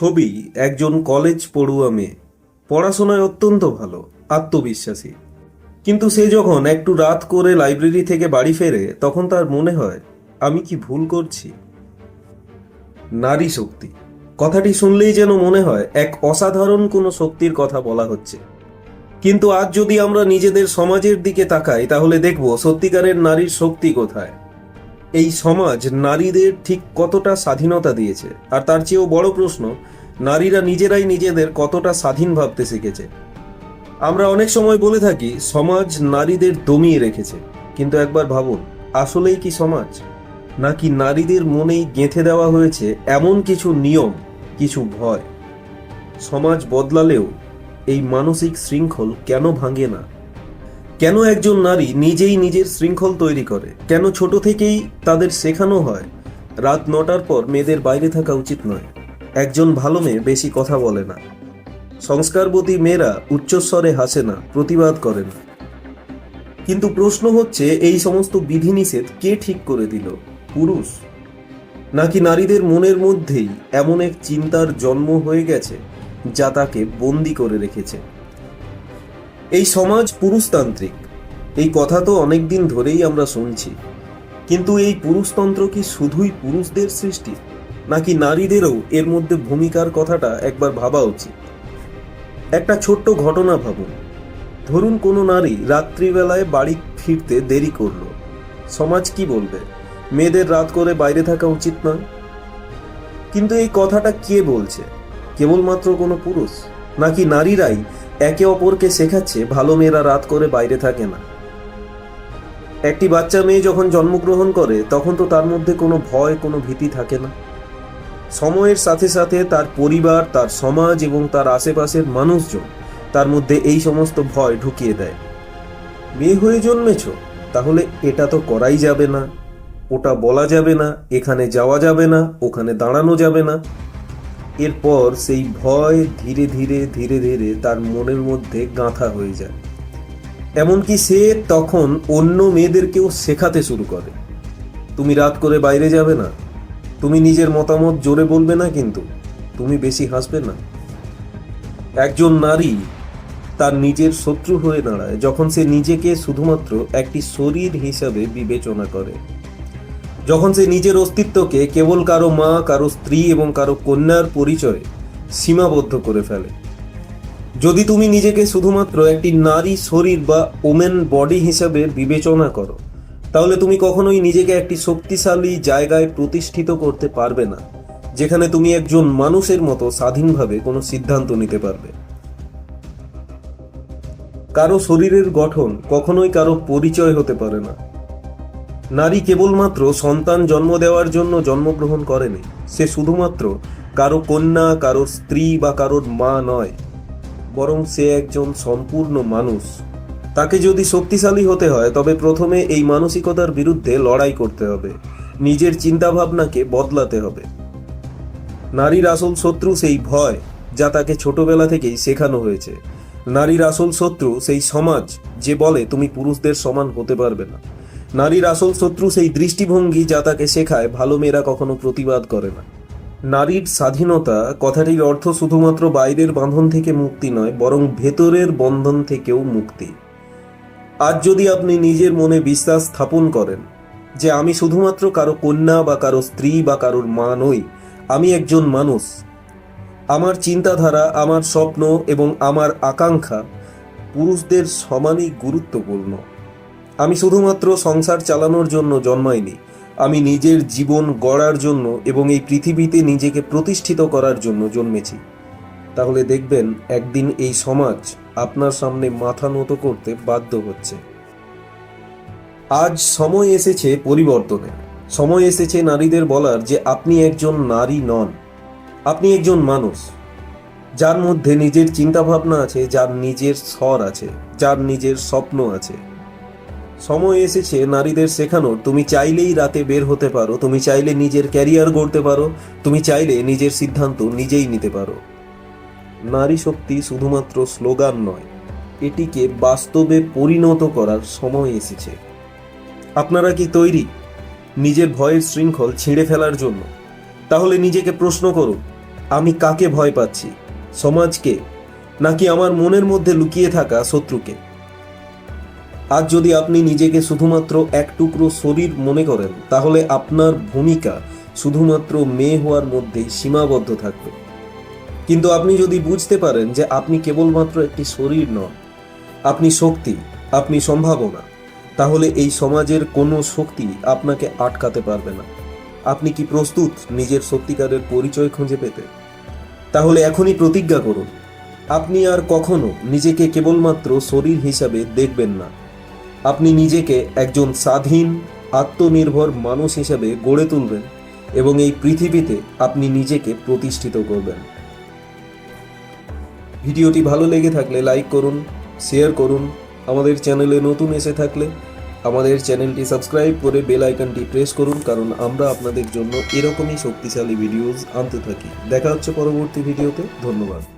ছবি, একজন কলেজ পড়ুয়া মেয়ে। পড়াশোনায় অত্যন্ত ভালো, আত্মবিশ্বাসী। কিন্তু সে যখন একটু রাত করে লাইব্রেরি থেকে বাড়ি ফেরে, তখন তার মনে হয়, আমি কি ভুল করছি? নারী শক্তি। কথাটি শুনলেই যেন মনে হয়, এক অসাধারণ কোনো শক্তির কথা বলা হচ্ছে। কিন্তু আজ যদি আমরা নিজেদের সমাজের দিকে তাকাই, তাহলে দেখব সত্যিকারের নারীর শক্তি কোথায়। এই সমাজ নারীদের ঠিক কতটা স্বাধীনতা দিয়েছে? আর তার চেয়েও বড় প্রশ্ন, নারীরা নিজেরাই নিজেদের কতটা স্বাধীন ভাবতে শিখেছে? আমরা অনেক সময় বলে থাকি, সমাজ নারীদের দমিয়ে রেখেছে। কিন্তু একবার ভাবুন, আসলেই কি সমাজ? নাকি নারীদের মনেই গেঁথে দেওয়া হয়েছে এমন কিছু নিয়ম, কিছু ভয়? সমাজ বদলালেও এই মানসিক শৃঙ্খল কেন ভাঙে না? কেন একজন নারী নিজেই নিজের শৃঙ্খল তৈরি করে? কেন ছোট থেকেই তাদের শেখানো হয়? রাত নটার পর মেয়েদের বাইরে থাকা উচিত নয়। একজন ভালো মেয়ে বেশি কথা বলে না। সংস্কারবতী মেয়েরা উচ্চস্বরে হাসে না, প্রতিবাদ করে না। কিন্তু প্রশ্ন হচ্ছে, এই সমস্ত বিধিনিষেধ কে ঠিক করে দিল? পুরুষ? নাকি নারীদের মনের মধ্যেই এমন এক চিন্তার জন্ম হয়ে গেছে, যা তাকে বন্দি করে রেখেছে? এই সমাজ পুরুষতান্ত্রিক। এই কথা তো অনেক দিন ধরেই আমরা শুনছি। কিন্তু এই পুরুষতন্ত্র কি শুধুই পুরুষদের সৃষ্টি, নাকি নারীদেরও এর মধ্যে ভূমিকার কথাটা একবার ভাবা উচিত? একটা ছোট্ট ঘটনা ভাবুন। ধরুন কোনো নারী রাত্রিবেলায় বাড়ি ফিরতে দেরি করল। সমাজ কি বলবে? মেয়েদের রাত করে বাইরে থাকা উচিত নয়? কিন্তু এই কথাটা কে বলছে? কেবলমাত্র কোনো পুরুষ? নাকি নারীরাই একে অপরকে শেখাচ্ছে, ভালো মেয়েরা রাত করে বাইরে থাকে না। একটি বাচ্চা মেয়ে যখন জন্মগ্রহণ করে, তখন তো তার মধ্যে কোনো ভয়, কোনো ভীতি থাকে না। সময়ের সাথে সাথে তার পরিবার, তার সমাজ এবং তার আশেপাশের মানুষজন তার মধ্যে এই সমস্ত ভয় ঢুকিয়ে দেয়। মেয়ে হয়ে জন্মেছ, তাহলে এটা তো করাই যাবে না। ওটা বলা যাবে না, এখানে যাওয়া যাবে না, ওখানে দাঁড়ানো যাবে না। এরপর সেই ভয় ধীরে ধীরে ধীরে ধীরে তার মনের মধ্যে গাঁথা হয়ে যায়। এমনকি সে তখন অন্য মেয়েদেরকেও শেখাতে শুরু করে। তুমি রাত করে বাইরে যাবে না। তুমি নিজের মতামত জোরে বলবে না কিন্তু। তুমি বেশি হাসবে না। একজন নারী তার নিজের শত্রু হয়ে দাঁড়ায় যখন সে নিজেকে শুধুমাত্র একটি শরীর হিসাবে বিবেচনা করে। যখন সে নিজের অস্তিত্বকে কেবল কারও মা, কারও স্ত্রী এবং কারও কন্যার পরিচয়ে সীমাবদ্ধ করে ফেলে। যদি তুমি নিজেকে শুধুমাত্র একটি নারী শরীর বা ওমেন বডি হিসাবে বিবেচনা করো, তাহলে তুমি কখনোই নিজেকে একটি শক্তিশালী জায়গায় প্রতিষ্ঠিত করতে পারবে না, যেখানে তুমি একজন মানুষের মতো স্বাধীনভাবে কোনো সিদ্ধান্ত নিতে পারবে। কারও শরীরের গঠন কখনোই কারও পরিচয় হতে পারে না। নারী কেবলমাত্র সন্তান জন্ম দেওয়ার জন্য জন্মগ্রহণ করেনি। সে শুধুমাত্র কারও কন্যা, কারও স্ত্রী বা কারোর মা নয়, বরং সে একজন সম্পূর্ণ মানুষ। তাকে যদি শক্তিশালী হতে হয়, তবে প্রথমে এই মানসিকতার বিরুদ্ধে লড়াই করতে হবে। নিজের চিন্তাভাবনাকে বদলাতে হবে। নারীর আসল শত্রু সেই ভয়, যা তাকে ছোটবেলা থেকেই শেখানো হয়েছে। নারীর আসল শত্রু সেই সমাজ, যে বলে, তুমি পুরুষদের সমান হতে পারবে না। নারীর আসল শত্রু সেই দৃষ্টিভঙ্গি যা তাকে শেখায়, ভালো মেয়েরা কখনো প্রতিবাদ করে না। নারীর স্বাধীনতা কথাটির অর্থ শুধুমাত্র বাইরের বাঁধন থেকে মুক্তি নয়, বরং ভেতরের বন্ধন থেকেও মুক্তি। আজ যদি আপনি নিজের মনে বিশ্বাস স্থাপন করেন যে আমি শুধুমাত্র কারও কন্যা বা কারও স্ত্রী বা কারোর মা নই, আমি একজন মানুষ, আমার চিন্তাধারা, আমার স্বপ্ন এবং আমার আকাঙ্ক্ষা পুরুষদের সমানই গুরুত্বপূর্ণ। আমি শুধুমাত্র সংসার চালানোর জন্য জন্মাইনি। আমি নিজের জীবন গড়ার জন্য এবং এই পৃথিবীতে নিজেকে প্রতিষ্ঠিত করার জন্য জন্মেছি। তাহলে দেখবেন, একদিন এই সমাজ আপনার সামনে মাথা নত করতে বাধ্য হচ্ছে। আজ সময় এসেছে পরিবর্তনের। সময় এসেছে নারীদের বলার যে আপনি একজন নারী নন। আপনি একজন মানুষ। যার মধ্যে নিজের চিন্তাভাবনা আছে, যার নিজের স্বর আছে, যার নিজের স্বপ্ন আছে। সময় এসেছে নারীদের শেখানোর। তুমি চাইলেই রাতে বের হতে পারো, তুমি চাইলে নিজের ক্যারিয়ার গড়তে পারো, তুমি চাইলে নিজের সিদ্ধান্ত নিজেই নিতে পারো। নারী শক্তি শুধুমাত্র স্লোগান নয়, এটিকে বাস্তবে পরিণত করার সময় এসেছে। আপনারা কি তৈরি? নিজের ভয়ের শৃঙ্খল ছিঁড়ে ফেলার জন্য। তাহলে নিজেকে প্রশ্ন করুন, আমি কাকে ভয় পাচ্ছি? সমাজকে? নাকি আমার মনের মধ্যে লুকিয়ে থাকা শত্রুকে? আজ যদি আপনি নিজেকে শুধুমাত্র এক টুকরো শরীর মনে করেন, তাহলে আপনার ভূমিকা শুধুমাত্র মেয়ে হওয়ার মধ্যেই সীমাবদ্ধ থাকবে। কিন্তু আপনি যদি বুঝতে পারেন যে আপনি কেবলমাত্র একটি শরীর নন, আপনি শক্তি, আপনি সম্ভাবনা, তাহলে এই সমাজের কোনো শক্তি আপনাকে আটকাতে পারবে না। আপনি কি প্রস্তুত নিজের সত্যিকারের পরিচয় খুঁজে পেতে? তাহলে এখনই প্রতিজ্ঞা করুন, আপনি আর কখনো নিজেকে কেবলমাত্র শরীর হিসাবে দেখবেন না। আপনি নিজেকে একজন স্বাধীন, আত্মনির্ভর মানুষ হিসাবে গড়ে তুলবেন এবং এই পৃথিবীতে আপনি নিজেকে প্রতিষ্ঠিত করবেন। ভিডিওটি ভালো লেগে থাকলে লাইক করুন, শেয়ার করুন, আমাদের চ্যানেলে নতুন এসে থাকলে আমাদের চ্যানেলটি সাবস্ক্রাইব করে বেল আইকনটি প্রেস করুন, কারণ আমরা আপনাদের জন্য এরকমই শক্তিশালী ভিডিওস আনতে থাকি। দেখা হচ্ছে পরবর্তী ভিডিওতে, ধন্যবাদ।